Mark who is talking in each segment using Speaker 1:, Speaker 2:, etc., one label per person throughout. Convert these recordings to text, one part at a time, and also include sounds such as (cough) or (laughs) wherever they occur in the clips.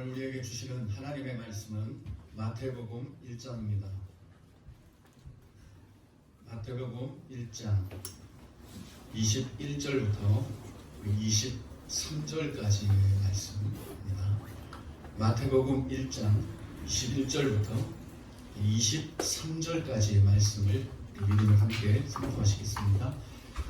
Speaker 1: 오늘 우리에게 주시는 하나님의 말씀은 마태복음 1장입니다. 마태복음 1장 21절부터 23절까지의 말씀입니다. 마태복음 1장 21절부터 23절까지의 말씀을 믿음을 함께 선포하시겠습니다.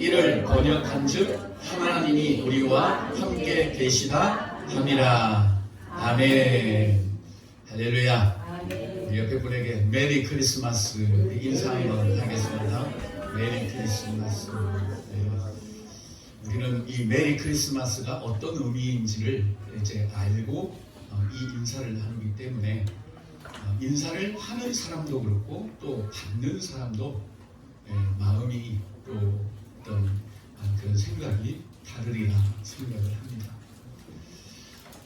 Speaker 1: 이를 번역한 즉 하나님이 우리와 함께 계시다 함이라. 아멘. 할렐루야. 옆에 분에게 메리 크리스마스 인사를 하겠습니다. 메리 크리스마스. 네. 우리는 이 메리 크리스마스가 어떤 의미인지를 이제 알고 어, 이 인사를 하기 때문에 어, 인사를 하는 사람도 그렇고 또 받는 사람도 예, 마음이 또 어떤 아, 그런 생각이 다르리라 생각을 합니다.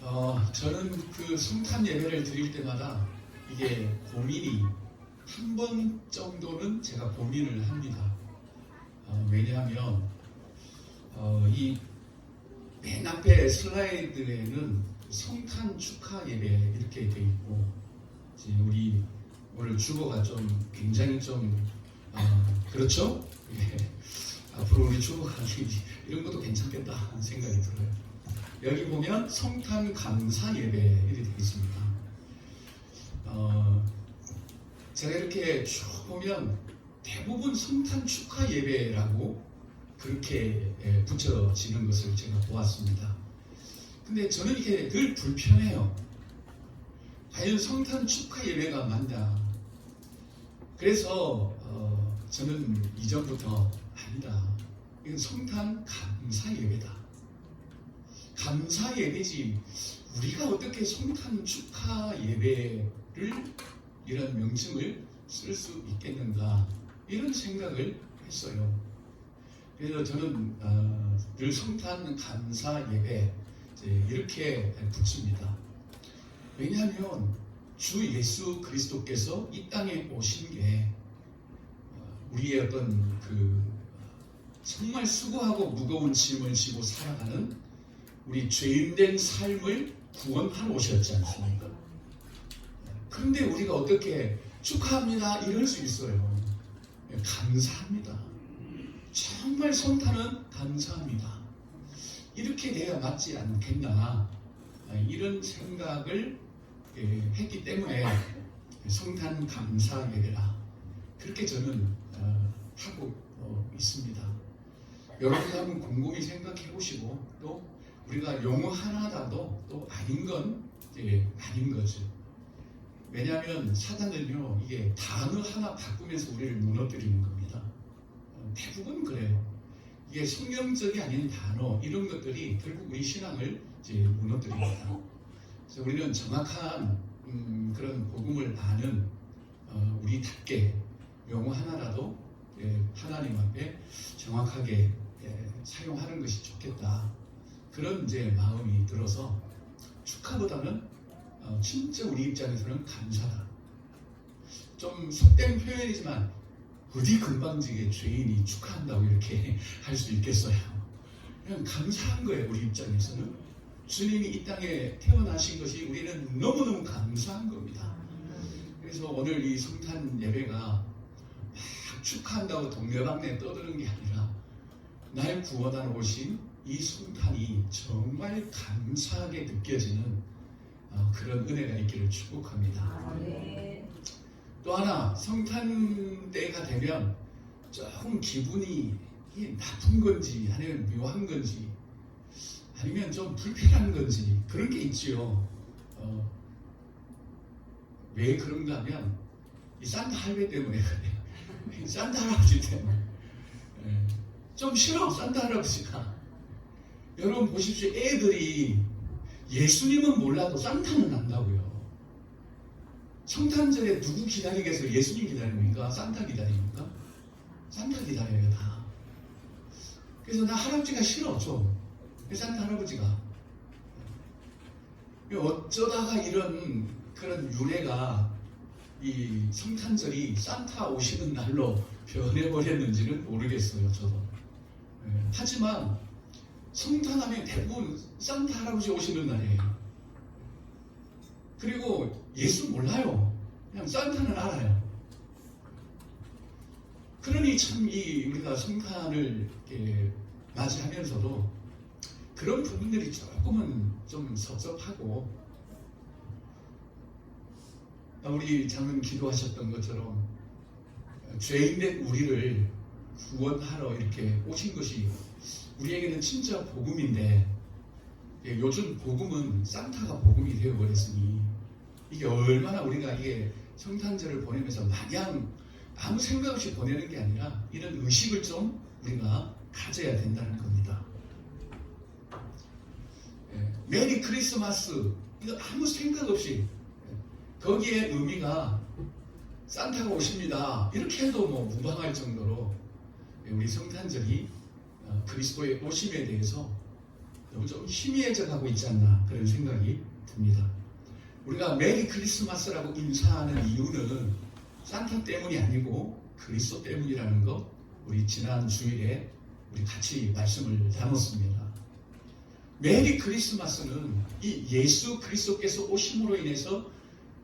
Speaker 1: 어, 저는 그 성탄 예배를 드릴 때마다 이게 고민이 한 번 정도는 제가 고민을 합니다. 어, 왜냐하면 어, 이맨 앞에 슬라이드에는 성탄 축하 예배 이렇게 돼 있고 이제 우리 오늘 주보가 좀 굉장히 좀 어, 그렇죠? 예. 앞으로 우리 주보가 이런 것도 괜찮겠다 하는 생각이 들어요. 여기 보면 성탄 감사 예배 이렇게 되어 있습니다. 어, 제가 이렇게 쭉 보면 대부분 성탄 축하 예배라고 그렇게 예, 붙여지는 것을 제가 보았습니다. 근데 저는 이게 늘 불편해요. 과연 성탄 축하 예배가 맞나? 그래서 어, 저는 이전부터 아니다. 이건 성탄 감사 예배다. 감사 예배지 우리가 어떻게 성탄 축하 예배를 이런 명칭을 쓸 수 있겠는가 이런 생각을 했어요. 그래서 저는 어, 늘 성탄 감사 예배 이렇게 붙입니다. 왜냐하면 주 예수 그리스도께서 이 땅에 오신 게 어, 우리의 어떤 그 정말 수고하고 무거운 짐을 지고 살아가는 우리 죄인된 삶을 구원하러 오셨지 않습니까? 그런데 우리가 어떻게 축하합니다 이럴 수 있어요. 감사합니다. 정말 성탄은 감사합니다. 이렇게 돼야 맞지 않겠나 이런 생각을 예, 했기 때문에 성탄 감사 예배라 그렇게 저는 어, 하고 어, 있습니다. 여러분도 한번 곰곰이 생각해 보시고 또 우리가 용어 하나라도 또 아닌 건 예, 아닌 거죠. 왜냐하면 사단은요 이게 단어 하나 바꾸면서 우리를 무너뜨리는 겁니다. 어, 대부분 그래요. 이게 성경적이 아닌 단어 이런 것들이 결국 우리 신앙을 이제 무너뜨립니다. 그래서 우리는 정확한 음, 그런 복음을 아는 어, 우리답게 용어 하나라도 예, 하나님 앞에 정확하게 예, 사용하는 것이 좋겠다. 그런 이제 마음이 들어서 축하보다는 어, 진짜 우리 입장에서는 감사다. 좀 속된 표현이지만 어디 금방지게 죄인이 축하한다고 이렇게 (laughs) 할 수 있겠어요. 그냥 감사한 거예요 우리 입장에서는 주님이 이 땅에 태어나신 것이 우리는 너무너무 감사한 겁니다. 그래서 오늘 이 성탄 예배가 막 축하한다고 동네방네 떠드는 게 아니라 날 구원하러 오신 이 성탄이 정말 감사하게 느껴지는 어, 그런 은혜가 있기를 축복합니다. 또 하나 성탄 때가 되면 조금 기분이 나쁜 건지 아니면 묘한 건지 아니면 좀 불편한 건지 그런 게 있지요. 어, 왜 그런가 하면 이 산타 할배 때문에 그래요. (laughs) 산타 할아버지 때문에 예, 좀 싫어 산타 할아버지가 여러분 보십시오 애들이 예수님은 몰라도 산타는 안다고요. 성탄절에 누구 기다리겠어요? 예수님 기다립니까? 산타 기다립니까? 산타 기다려요 다. 그래서 나 할아버지가 싫어 좀. 산타 할아버지가. 어쩌다가 이런 그런 윤회가 이 성탄절이 산타 오시는 날로 변해버렸는지는 모르겠어요 저도. 예, 하지만 성탄하면 대부분 산타 할아버지 오시는 날이에요. 그리고 예수 몰라요. 그냥 산타는 알아요. 그러니 참 이 우리가 성탄을 맞이하면서도 그런 부분들이 조금은 좀 섭섭하고 우리 장은 기도하셨던 것처럼 죄인된 우리를 구원하러 이렇게 오신 것이 우리에게는 진짜 복음인데 예, 요즘 복음은 산타가 복음이 되어버렸으니 이게 얼마나 우리가 이게 성탄절을 보내면서 마냥 아무 생각 없이 보내는 게 아니라 이런 의식을 좀 우리가 가져야 된다는 겁니다. 예, 메리 크리스마스 이거 아무 생각 없이 예, 거기에 의미가 산타가 오십니다 이렇게 해도 뭐 무방할 정도로 예, 우리 성탄절이 어, 그리스도의 오심에 대해서 너무 좀 희미해져 가고 있지 않나 그런 생각이 듭니다. 우리가 메리 크리스마스라고 인사하는 이유는 산타 때문이 아니고 그리스도 때문이라는 것 우리 지난 주일에 우리 같이 말씀을 나눴습니다. 메리 크리스마스는 이 예수 그리스도께서 오심으로 인해서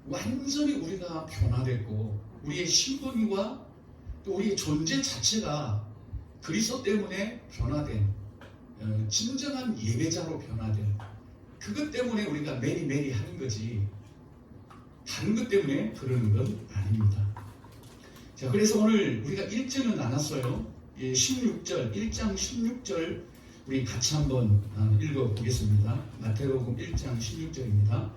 Speaker 1: 완전히 우리가 변화됐고 우리의 신분과 또 우리의 존재 자체가 그리스도 때문에 변화된 어, 진정한 예배자로 변화된 그것 때문에 우리가 메리 메리 하는 거지 다른 것 때문에 그러는 건 아닙니다. 자, 그래서 오늘 우리가 1절은 나눴어요. 예, 16절, 1장 16절 우리 같이 한번 아, 읽어보겠습니다. 마태복음 1장 16절입니다.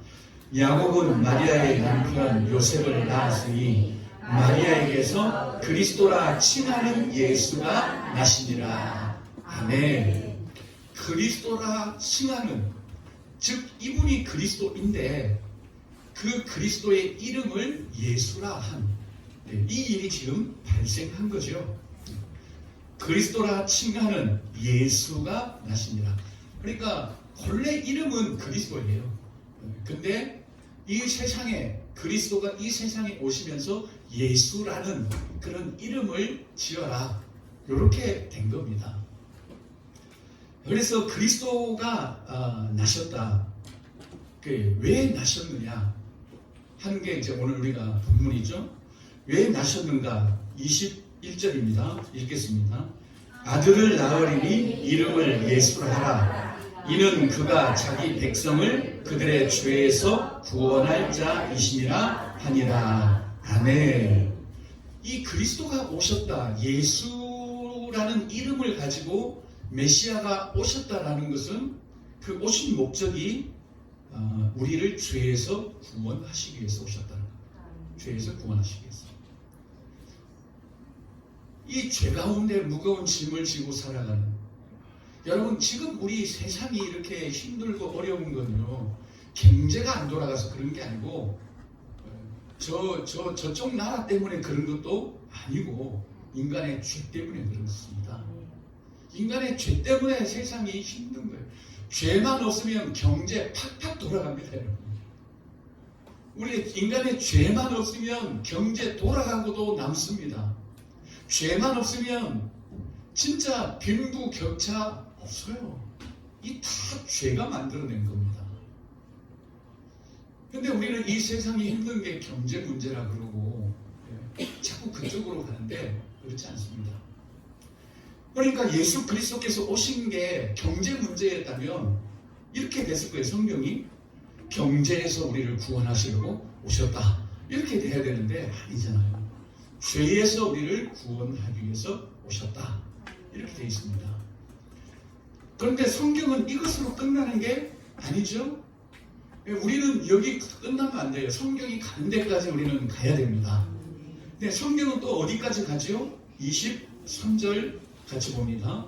Speaker 1: 야곱은 마리아의 남편 요셉을 낳았으니 마리아에게서 그리스도라 칭하는 예수가 나시니라. 아멘. 그리스도라 칭하는 즉 이분이 그리스도인데 그 그리스도의 이름을 예수라 한 네, 이 일이 지금 발생한 거죠. 그리스도라 칭하는 예수가 나십니다. 그러니까 본래 이름은 그리스도예요. 네, 근데 이 세상에 그리스도가 이 세상에 오시면서 예수라는 그런 이름을 지어라. 이렇게 된 겁니다. 그래서 그리스도가 아, 나셨다. 그 왜 나셨느냐 하는 게 이제 오늘 우리가 본문이죠. 왜 나셨는가? 21절입니다. 읽겠습니다. 아들을 낳으리니 이름을 예수라 하라. 이는 그가 자기 백성을 그들의 죄에서 구원할 자이시니라 하니라. 아멘. 이 그리스도가 오셨다. 예수라는 이름을 가지고 메시아가 오셨다라는 것은 그 오신 목적이 어, 우리를 죄에서 구원하시기 위해서 오셨다는 겁니다. 죄에서 구원하시기 위해서. 이 죄 가운데 무거운 짐을 지고 살아가는 여러분 지금 우리 세상이 이렇게 힘들고 어려운 건요 경제가 안 돌아가서 그런 게 아니고 저, 저, 저쪽 나라 때문에 그런 것도 아니고 인간의 죄 때문에 그렇습니다. 인간의 죄 때문에 세상이 힘든 거예요. 죄만 없으면 경제 팍팍 돌아갑니다, 여러분. 우리 인간의 죄만 없으면 경제 돌아가고도 남습니다. 죄만 없으면 진짜 빈부 격차 없어요. 이 다 죄가 만들어낸 겁니다. 근데 우리는 이 세상이 힘든 게 경제 문제라 그러고 예, 자꾸 그쪽으로 가는데 그렇지 않습니다. 그러니까 예수 그리스도께서 오신 게 경제 문제였다면 이렇게 됐을 거예요. 성경이 경제에서 우리를 구원하시려고 오셨다. 이렇게 돼야 되는데 아니잖아요. 죄에서 우리를 구원하기 위해서 오셨다. 이렇게 되어 있습니다. 그런데 성경은 이것으로 끝나는 게 아니죠. 우리는 여기 끝나면 안 돼요. 성경이 가는 데까지 우리는 가야 됩니다. 근데 성경은 또 어디까지 가죠? 23절 같이 봅니다.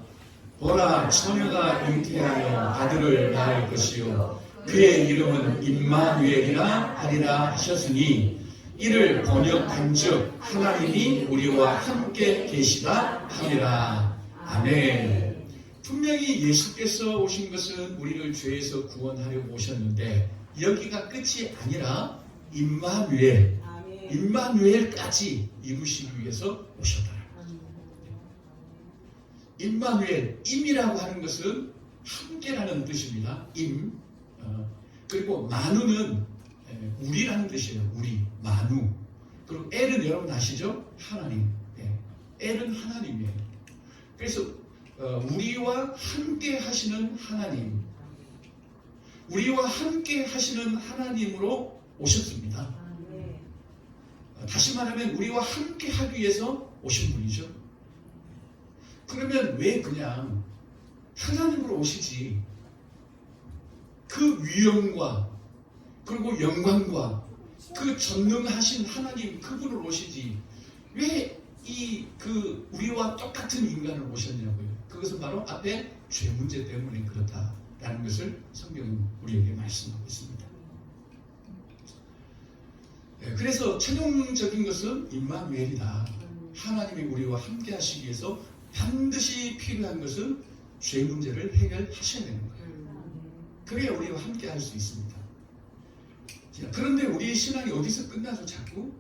Speaker 1: 보라 처녀가 잉태하여 아들을 낳을 것이요 그의 이름은 임마누엘이라 하리라 하셨으니 이를 번역한즉 하나님이 우리와 함께 계시다 하니라. 아멘. 분명히 예수께서 오신 것은 우리를 죄에서 구원하려고 오셨는데 여기가 끝이 아니라 임마누엘. 임마누엘까지 이루시기 위해서 오셨다. 임마누엘, 임이라고 하는 것은 함께라는 뜻입니다. 임. 어, 그리고 마누는 에, 우리라는 뜻이에요. 우리, 마누. 그리고 엘은 여러분 아시죠? 하나님. 예. 엘은 하나님이에요. 그래서 어, 우리와 함께 하시는 하나님. 우리와 함께 하시는 하나님으로 오셨습니다. 다시 말하면 우리와 함께 하기 위해서 오신 분이죠. 그러면 왜 그냥 하나님으로 오시지? 그 위엄과 그리고 영광과 그 전능하신 하나님 그분을 오시지 왜 이 그 우리와 똑같은 인간을 오셨냐고요. 그것은 바로 앞에 죄 문제 때문에 그렇다라는 것을 성경은 우리에게 말씀하고 있습니다. 예, 그래서 최종적인 것은 임마누엘이다. 하나님이 우리와 함께 하시기 위해서 반드시 필요한 것은 죄 문제를 해결하셔야 되는 거예요. 그래야 우리와 함께 할 수 있습니다. 자, 그런데 우리의 신앙이 어디서 끝나서 자꾸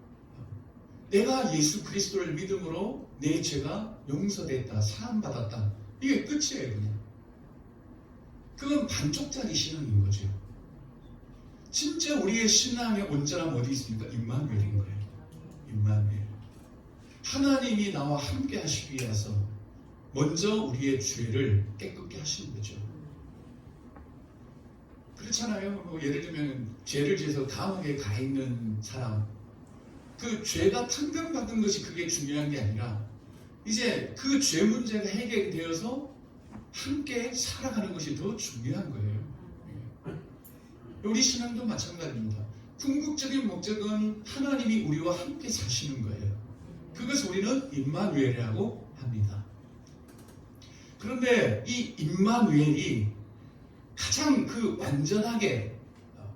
Speaker 1: 내가 예수 그리스도를 믿음으로 내 죄가 용서됐다, 사함받았다. 이게 끝이에요, 그냥. 그건 반쪽짜리 신앙인 거죠. 진짜 우리의 신앙의 온전함 어디 있습니까? 임마누엘인 거예요. 임마누엘. 하나님이 나와 함께 하시기 위해서 먼저 우리의 죄를 깨끗게 하시는 거죠. 그렇잖아요. 뭐 예를 들면 죄를 지어서 감옥에 가 있는 사람, 그 죄가 판정받은 것이 그게 중요한 게 아니라 이제 그 죄 문제가 해결되어서 함께 살아가는 것이 더 중요한 거예요. 예. 우리 신앙도 마찬가지입니다. 궁극적인 목적은 하나님이 우리와 함께 사시는 거예요. 그것을 우리는 임마누엘이라고 합니다. 그런데 이 임마누엘이 가장 그 완전하게 어,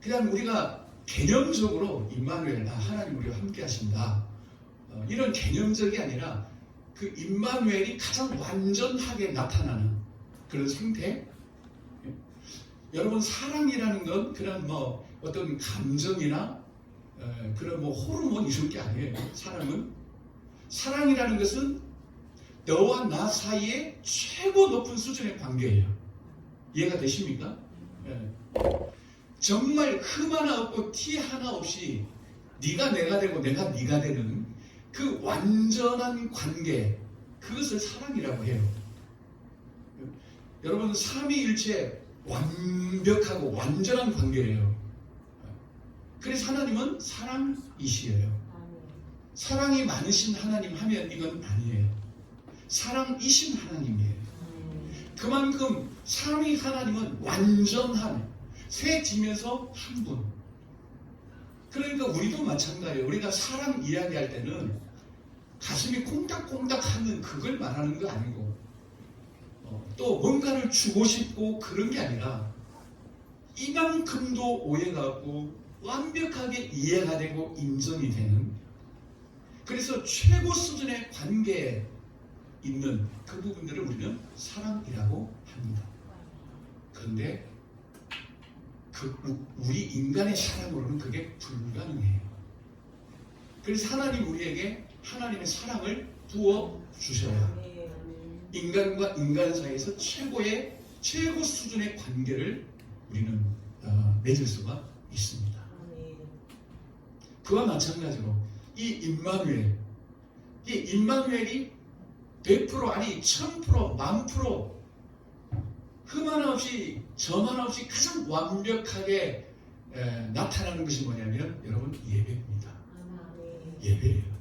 Speaker 1: 그냥 우리가 개념적으로 임마누엘 아, 하나님 우리와 함께 하신다 어, 이런 개념적이 아니라 그 임마누엘이 가장 완전하게 나타나는 그런 상태 예. 여러분 사랑이라는 건 그런 뭐 어떤 감정이나 에, 그런 뭐 호르몬 이런 게 아니에요 사랑은 사랑이라는 것은 너와 나 사이의 최고 높은 수준의 관계예요. 이해가 되십니까? 예. 정말 흠 하나 없고 티 하나 없이 네가 내가 되고 내가 네가 되는 그 완전한 관계 그것을 사랑이라고 해요. 여러분 삼위일체 완벽하고 완전한 관계예요. 그래서 하나님은 사랑이시에요. 사랑이 많으신 하나님 하면 이건 아니에요. 사랑이신 하나님이에요. 그만큼 삼위 하나님은 완전한 세 지면서 한 분. 그러니까 우리도 마찬가지예요. 우리가 사랑 이야기할 때는 가슴이 콩닥콩닥 하는 그걸 말하는 거 아니고 어, 또 뭔가를 주고 싶고 그런 게 아니라 이만큼도 오해가 없고 완벽하게 이해가 되고 인정이 되는 그래서 최고 수준의 관계에 있는 그 부분들을 우리는 사랑이라고 합니다. 그런데 그 우- 우리 인간의 사랑으로는 그게 불가능해요. 그래서 하나님 우리에게 하나님의 사랑을 부어 주셔야. 인간과 인간 사이에서 최고의 최고 수준의 관계를 우리는 어, 맺을 수가 있습니다. 그와 마찬가지로 이 임마누엘, 이 임마누엘이 100% 아니 1000%만 프로 흠 하나 없이 점 하나 없이 가장 완벽하게 에, 나타나는 것이 뭐냐면 여러분 예배입니다. 예배예요.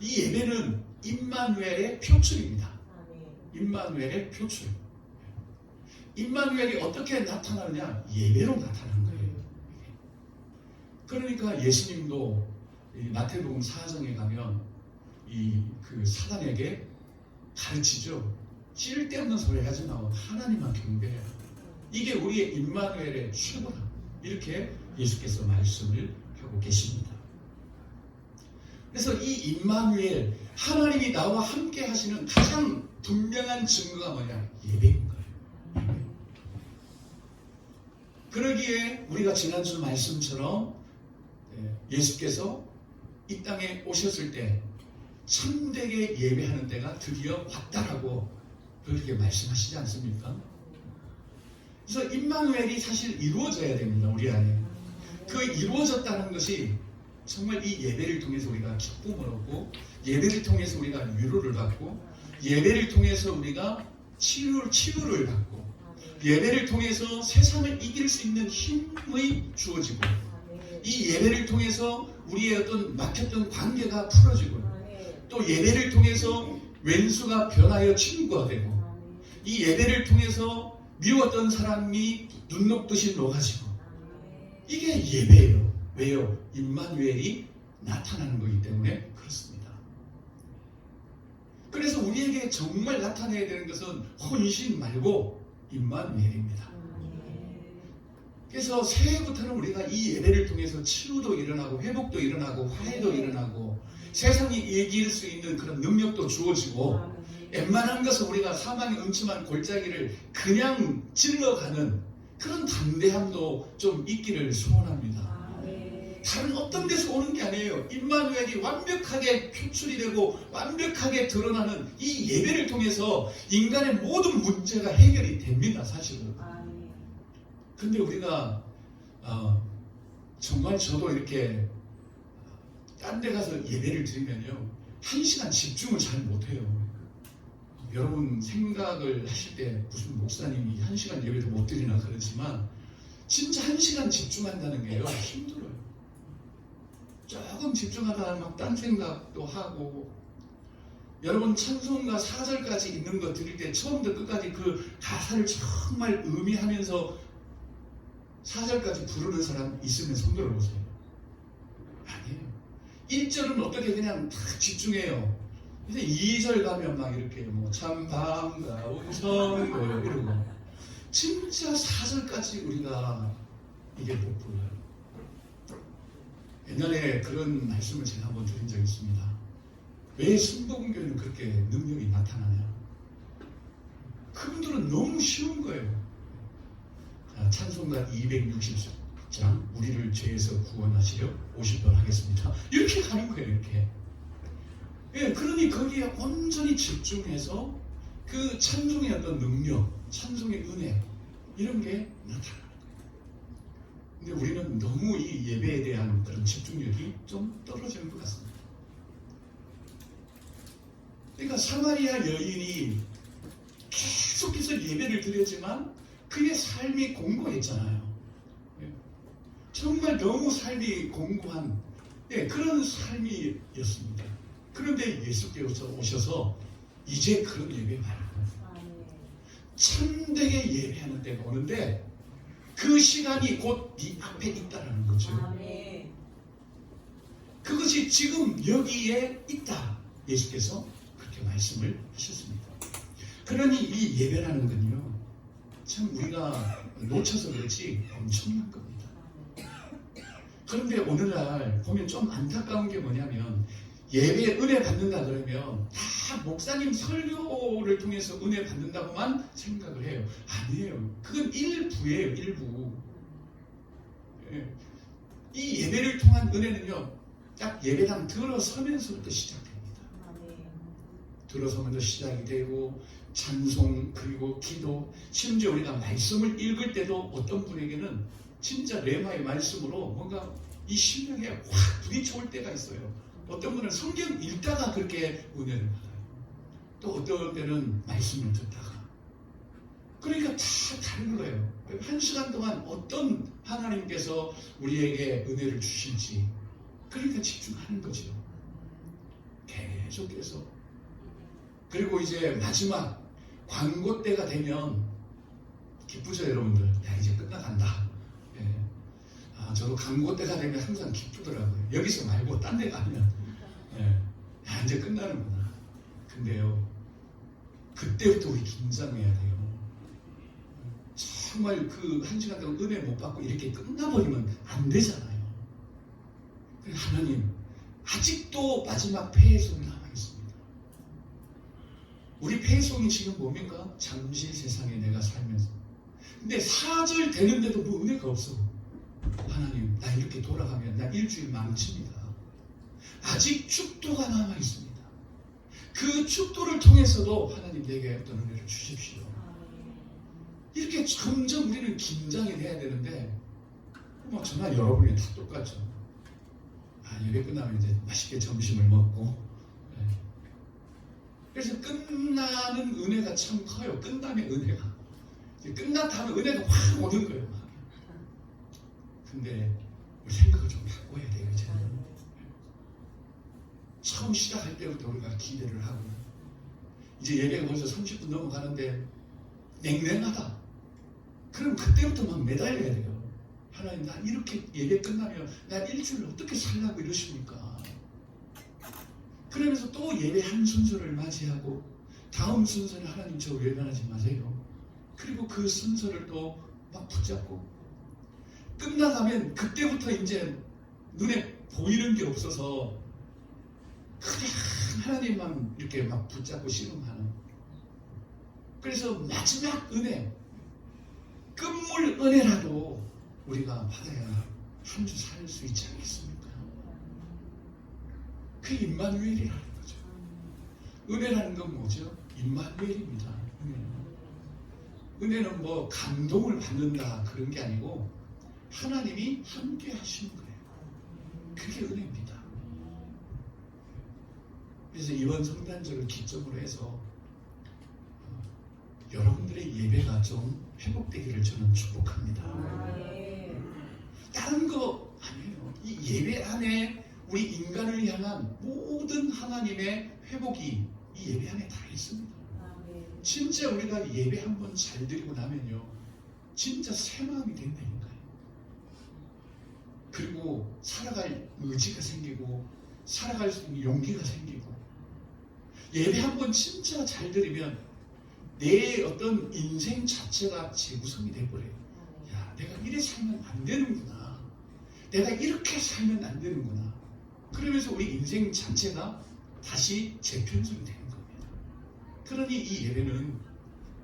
Speaker 1: 이 예배는 임마누엘의 표출입니다. 임마누엘의 표출. 임마누엘이 어떻게 나타나느냐? 예배로 나타나는 거예요. 그러니까 예수님도 이 마태복음 4장에 가면 이 그 사단에게 가르치죠. 쓸데없는 소리 하지 마고 하나님만 경배해라. 이게 우리의 임마누엘의 최고다. 이렇게 예수께서 말씀을 하고 계십니다. 그래서 이 임마누엘 하나님이 나와 함께 하시는 가장 분명한 증거가 뭐냐? 예배인 거예요. 그러기에 우리가 지난주 말씀처럼 예, 예수께서 이 땅에 오셨을 때 참되게 예배하는 때가 드디어 왔다라고 그렇게 말씀하시지 않습니까? 그래서 임마누엘이 사실 이루어져야 됩니다. 우리 안에. 그 이루어졌다는 것이 정말 이 예배를 통해서 우리가 기쁨을 얻고 예배를 통해서 우리가 위로를 받고 예배를 통해서 우리가 치유, 치유를 받고 예배를 통해서 세상을 이길 수 있는 힘이 주어지고 이 예배를 통해서 우리의 어떤 막혔던 관계가 풀어지고 또 예배를 통해서 왼수가 변하여 친구가 되고 이 예배를 통해서 미웠던 사람이 눈 녹듯이 녹아지고 이게 예배예요. 왜요? 임마누엘이 나타나는 거기 때문에 그렇습니다. 그래서 우리에게 정말 나타내야 되는 것은 혼신 말고 임마누엘입니다. 그래서 새해부터는 우리가 이 예배를 통해서 치유도 일어나고 회복도 일어나고 화해도 일어나고 세상이 이길 수 있는 그런 능력도 주어지고 웬만한 것은 우리가 사망의 음침한 골짜기를 그냥 찔러가는 그런 담대함도 좀 있기를 소원합니다. 다른 어떤 데서 오는 게 아니에요. 임마누엘이 완벽하게 표출이 되고 완벽하게 드러나는 이 예배를 통해서 인간의 모든 문제가 해결이 됩니다. 사실은. 근데 우리가 어, 정말 저도 이렇게 딴 데 가서 예배를 드리면요 한 시간 집중을 잘 못해요. 여러분 생각을 하실 때 무슨 목사님이 한 시간 예배도 못 드리나 그러지만 진짜 한 시간 집중한다는 게요 힘들어요. 조금 집중하다가 막딴 생각도 하고 여러분 찬송가 4절까지 있는 거 드릴 때 처음부터 끝까지 그 가사를 정말 의미하면서 4절까지 부르는 사람 있으면 손 들어 보세요. 아니에요. 1절은 어떻게 그냥 탁 집중해요. 이제 2절 가면 막 이렇게 뭐 참 반가운 성도 이러고 진짜 4절까지 우리가 이게 못 불러요. 옛날에 그런 말씀을 제가 한번 드린 적이 있습니다. 왜 순복음교회는 그렇게 능력이 나타나냐? 그분들은 너무 쉬운 거예요. 자, 찬송가 260장 우리를 죄에서 구원하시려 50번 하겠습니다. 이렇게 가는 거예요. 이렇게. 예, 그러니 거기에 온전히 집중해서 그 찬송의 어떤 능력, 찬송의 은혜 이런 게 나타나는 거예요. 근데 우리는 너무 이 예배에 대한 그런 집중력이 좀 떨어지는 것 같습니다. 그러니까 사마리아 여인이 계속해서 예배를 드렸지만 그의 삶이 공고했잖아요. 예. 정말 너무 삶이 공고한 예, 그런 삶이었습니다. 그런데 예수께서 오셔서 이제 그런 예배 말고 참되게 예배하는 때가 오는데 그 시간이 곧 네 앞에 있다라는 거죠. 그것이 지금 여기에 있다. 예수께서 그렇게 말씀을 하셨습니다. 그러니 이 예배라는 건요, 참 우리가 놓쳐서 그렇지 엄청난 겁니다. 그런데 오늘날 보면 좀 안타까운 게 뭐냐면 예배에 은혜 받는다 그러면 다 목사님 설교를 통해서 은혜 받는다고만 생각을 해요. 아니에요. 그건 일부예요, 일부. 예. 이 예배를 통한 은혜는요, 딱 예배당 들어서면서부터 시작됩니다. 들어서면서 시작이 되고, 찬송, 그리고 기도, 심지어 우리가 말씀을 읽을 때도 어떤 분에게는 진짜 레마의 말씀으로 뭔가 이 심령에 확 부딪혀올 때가 있어요. 어떤 분은 성경 읽다가 그렇게 받아요. 또 어떤 때는 말씀을 듣다가. 그러니까 다 다른 거예요. 한 시간 동안 어떤 하나님께서 우리에게 은혜를 주실지. 그러니까 집중하는 거죠. 계속해서. 그리고 이제 마지막 광고 때가 되면 기쁘죠, 여러분들. 야, 이제 끝나간다. 예. 아, 저도 광고 때가 되면 항상 기쁘더라고요. 여기서 말고 딴 데 가면. 예. 야, 이제 끝나는구나. 근데요, 그때부터 우리 긴장해야 돼요. 정말 그 한 시간 동안 은혜 못 받고 이렇게 끝나버리면 안 되잖아요. 하나님 아직도 마지막 폐해송이 남아 있습니다. 우리 폐해송이 지금 뭡니까? 잠시 세상에 내가 살면서. 근데 사절 되는데도 뭐 은혜가 없어. 하나님 나 이렇게 돌아가면 나 일주일 망칩니다. 아직 축도가 남아 있습니다. 그 축도를 통해서도 하나님 내게 어떤 은혜를 주십시오. 이렇게 점점 우리는 긴장이 돼야 되는데 뭐 저나 여러분이 다 똑같죠. 아 예배 끝나면 이제 맛있게 점심을 먹고 예. 그래서 끝나는 은혜가 참 커요. 끝나면 은혜가 이제 끝났다면 은혜가 확 오는 거예요. 막. 근데 우리 생각을 좀 바꿔야 돼요. 이제는 처음 시작할 때부터 우리가 기대를 하고 이제 예배가 벌써 30분 넘어가는데 냉랭하다. 그럼 그때부터 막 매달려야 돼요. 하나님 나 이렇게 예배 끝나면 나 일주일 어떻게 살라고 이러십니까? 그러면서 또 예배 한 순서를 맞이하고 다음 순서는 하나님 저 외면하지 마세요. 그리고 그 순서를 또 막 붙잡고 끝나가면 그때부터 이제 눈에 보이는 게 없어서 그냥 하나님만 이렇게 막 붙잡고 씨름하는 그래서 마지막 은혜 끝물 은혜라도 우리가 받아야 한 주 살 수 있지 않겠습니까? 그 임마누엘이라는 거죠. 은혜라는 건 뭐죠? 임마누엘입니다. 은혜는. 은혜는 뭐 감동을 받는다 그런 게 아니고 하나님이 함께 하시는 거예요. 그게 은혜입니다. 그래서 이번 성탄절을 기점으로 해서 어, 여러분들의 예배가 좀 회복되기를 저는 축복합니다. 다른 거 아니에요. 이 예배 안에 우리 인간을 향한 모든 하나님의 회복이 이 예배 안에 다 있습니다. 진짜 우리가 예배 한번 잘 드리고 나면요. 진짜 새 마음이 된다니까요. 그리고 살아갈 의지가 생기고 살아갈 수 있는 용기가 생기고 예배 한 번 진짜 잘 드리면 내 어떤 인생 자체가 재구성이 돼버려요. 야, 내가 이래 살면 안 되는구나. 내가 이렇게 살면 안 되는구나. 그러면서 우리 인생 자체가 다시 재편성이 되는 겁니다. 그러니 이 예배는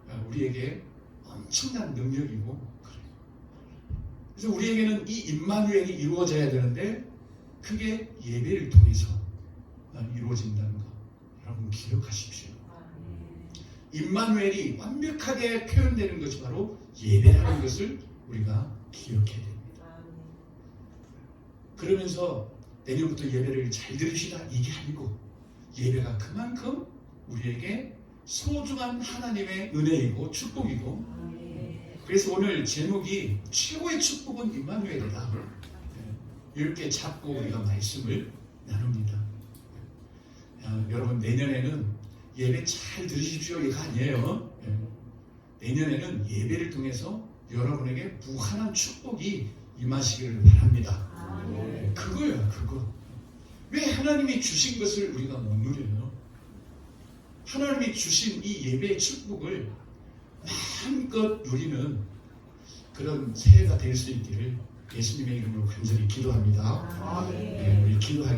Speaker 1: 어, 우리에게 엄청난 능력이고. 그래서 우리에게는 이 임마누엘이 이루어져야 되는데 그게 예배를 통해서 어, 이루어진다는 거 여러분 기억하십시오. 임마누엘이 완벽하게 표현되는 것이 바로 예배라는 것을 우리가 기억해야 됩니다. 그러면서 내년부터 예배를 잘 들으시다. 이게 아니고 예배가 그만큼 우리에게 소중한 하나님의 은혜이고 축복이고. 그래서 오늘 제목이 최고의 축복은 임마누엘이다. 예, 이렇게 잡고 우리가 말씀을 나눕니다 아, 여러분 내년에는 예배 잘 들으십시오. 이거 아니에요. 예. 내년에는 예배를 통해서 여러분에게 무한한 축복이 임하시기를 바랍니다. 네, 그거야 그거. 왜 하나님이 주신 것을 우리가 못 누려요? 하나님이 주신 이 예배의 축복을 마음껏 누리는 그런 새해가 될 수 있기를 예수님의 이름으로 간절히 기도합니다. 네, 우리 기도하게